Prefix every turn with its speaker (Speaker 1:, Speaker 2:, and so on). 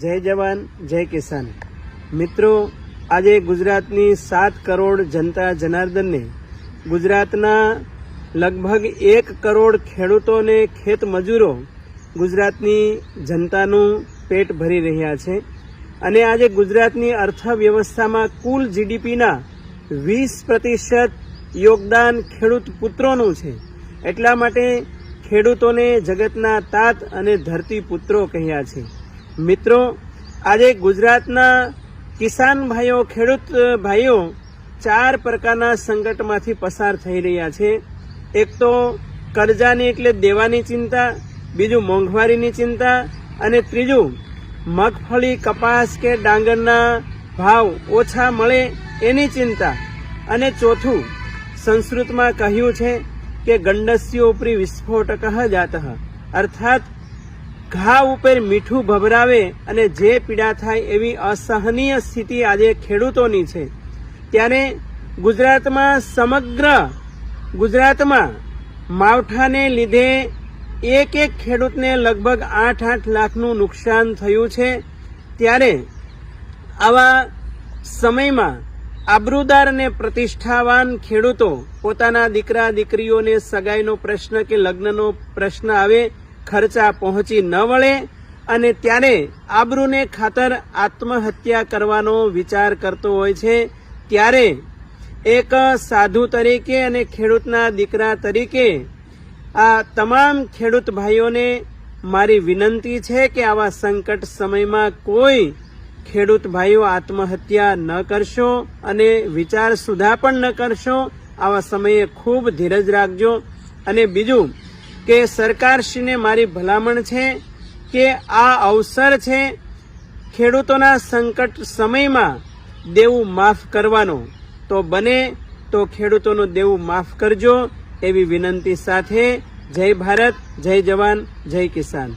Speaker 1: જય જવાન, જય કિસાન. મિત્રો, આજે ગુજરાતની સાત કરોડ જનતા જનાર્દનને ગુજરાતના લગભગ એક કરોડ ખેડૂતોને ખેત મજૂરો ગુજરાતની જનતાનું પેટ ભરી રહ્યા છે. અને આજે ગુજરાતની અર્થવ્યવસ્થામાં કુલ જીડીપીના વીસ પ્રતિશત યોગદાન ખેડૂત પુત્રોનું છે. એટલા માટે ખેડૂતોને જગતના તાત અને ધરતી પુત્રો કહ્યા છે. મિત્રો, આજે ગુજરાતના કિસાન ભાઈઓ, ખેડૂત ભાઈઓ ચાર પ્રકારના સંકટમાંથી પસાર થઈ રહ્યા છે. એક તો કરજાની એટલે દેવાની ચિંતા, બીજું મોંઘવારીની ચિંતા અને ત્રીજું મગફળી, કપાસ કે ડાંગરના ભાવ ઓછા મળે એની ચિંતા. અને ચોથું, સંસ્કૃતમાં કહ્યું છે કે ગંડસ્યો ઉપરી વિસ્ફોટક જાત. અર્થાત ઘા ઉપર મીઠું ભભરાવે અને જે પીડા થાય એવી અસહનીય સ્થિતિ આજે ખેડૂતોની છે. ત્યારે ગુજરાતમાં સમગ્ર ગુજરાતમાં માવઠાને લીધે એક એક ખેડૂતને લગભગ આઠ આઠ લાખનું નુકસાન થયું છે. ત્યારે આવા સમયમાં આબરૂદાર અને પ્રતિષ્ઠાવાન ખેડૂતો પોતાના દીકરા દીકરીઓને સગાઈનો પ્રશ્ન કે લગ્નનો પ્રશ્ન આવે ખર્ચા પહોંચી ન વળે અને ત્યારે આબરૂને ખાતર આત્મહત્યા કરવાનો વિચાર કરતો હોય છે. ત્યારે એક સાધુ તરીકે અને ખેડૂતના દીકરા તરીકે આ તમામ ખેડૂત ભાઈઓને મારી વિનંતી છે કે આવા સંકટ સમયમાં કોઈ ખેડૂત ભાઈઓ આત્મહત્યા ન કરશો અને વિચાર સુધા પણ ન કરશો. આવા સમયે ખૂબ ધીરજ રાખજો. અને બીજું કે સરકારશ્રીને મારી ભલામણ છે કે આ અવસર છે ખેડૂતોના સંકટ સમયમાં દેવું માફ કરવાનો. તો બને તો ખેડૂતોનું દેવું માફ કરજો એવી વિનંતી સાથે જય ભારત, જય જવાન, જય કિસાન.